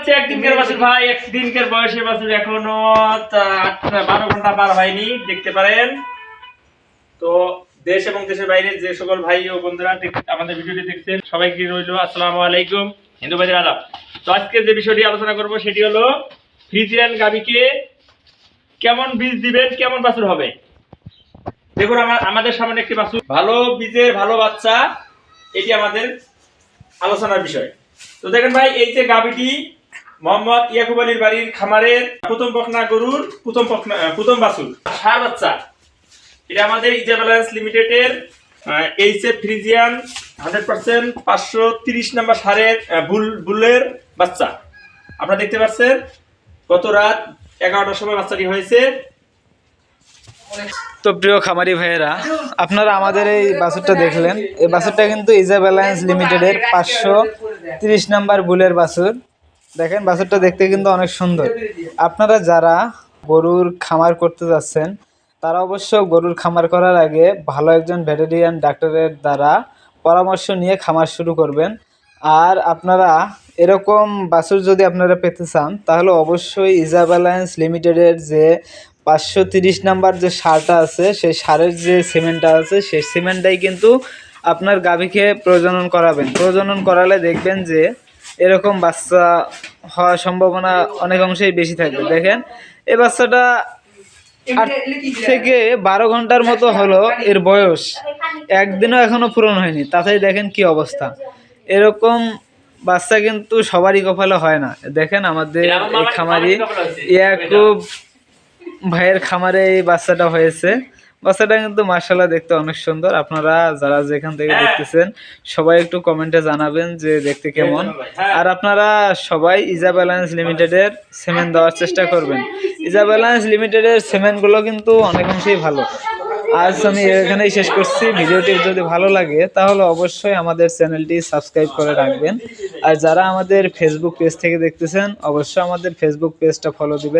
হচ্ছে একদিনকার বাছুর ভাই একদিনকার বয়সে বাছুর এখনও বারো ঘণ্টা পার হয়নি, দেখতে পারেন। তো দেশ এবং দেশের বাইরে যে সকল ভাই ও বন্ধুরা আমাদের ভিডিওটি দেখছেন, সবাইকে রইল, আসসালামু আলাইকুম, হিন্দু ভাইদের আদাব তো আজকে যে বিষয়টি আলোচনা করব, সেটি হলো ফ্রিজিয়ান গাবিকে কেমন বীজ দিবেন, কেমন বাছুর হবে? দেখুন আমার আমাদের সামনে একটি বাছুর। ভালো বীজের ভালো বাচ্চা, এটি আমাদের আলোচনার বিষয়। তো দেখেন ভাই, এই যে গাবিটি মোহাম্মদ ইয়াকুব আলীর বাড়ির খামারের প্রথম পখনা গরুর প্রথম পখনা প্রথম বাছুর, সার বাচ্চা। এটা আমাদের ইজা ব্যালেন্স লিমিটেডের H F Friesian, hundred percent পাঁচশো তিরিশ নাম্বার সারের বুল, বুলের বাচ্চা। আপনারা দেখতে পাচ্ছেন, গত রাত এগারোটার সময় বাচ্চাটি হয়েছে। তো প্রিয় খামারি ভাইয়েরা, আপনারা আমাদের এই বাছুরটা দেখলেন। এই বাছুরটা কিন্তু ইজাব অ্যালায়েন্স লিমিটেডের পাঁচশো তিরিশ নাম্বার বুলের বাছুর। দেখেন, বাছুরটা দেখতে কিন্তু অনেক সুন্দর। আপনারা যারা গরুর খামার করতে যাচ্ছেন, তারা অবশ্য গরুর খামার করার আগে ভালো একজন ভেটেরিয়ান ডাক্তারের দ্বারা পরামর্শ নিয়ে খামার শুরু করবেন। আর আপনারা এরকম বাছুর যদি আপনারা পেতে চান, তাহলে অবশ্যই ইজাব অ্যালায়েন্স লিমিটেডের যে পাঁচশো তিরিশ নাম্বার যে সারটা আছে, সেই সারের যে সিমেন্টটা আছে, সেই সিমেন্টটাই কিন্তু আপনার গাভীকে প্রজনন করাবেন। প্রজনন করালে দেখবেন যে এরকম বাচ্চা হওয়ার সম্ভাবনা অনেক অংশেই বেশি থাকবে দেখেন। এই বাচ্চাটা আট থেকে বারো ঘণ্টার মতো হলো এর বয়স। একদিনও এখনও পূরণ হয়নি তাতেই দেখেন কি অবস্থা। এরকম বাচ্চা কিন্তু সবারই কপালে হয় না। দেখেন আমাদের এই খামারি ইয়াকুব ভাইয়ের খামারে এই বাচ্চাটা হয়েছে। বাচ্চাটা কিন্তু মার্শাল্লাহ দেখতে অনেক সুন্দর। আপনারা যারা যেখান থেকে হ্যাঁ। দেখতেছেন সবাই একটু কমেন্টে জানাবেন যে দেখতে কেমন। হ্যাঁ। আর আপনারা সবাই ইজা ব্যালেন্স লিমিটেডের সিমেন্ট দেওয়ার চেষ্টা করবেন। ইজা ব্যালেন্স লিমিটেডের সিমেন্টগুলো কিন্তু অনেক অংশেই ভালো। আজ আমি এখানেই শেষ করছি। ভিডিওটি যদি ভালো লাগে তাহলে অবশ্যই আমাদের চ্যানেলটি সাবস্ক্রাইব করে রাখবেন। আর যারা আমাদের ফেসবুক পেজ থেকে দেখতেছেন অবশ্যই আমাদের ফেসবুক পেজটা ফলো দিবেন।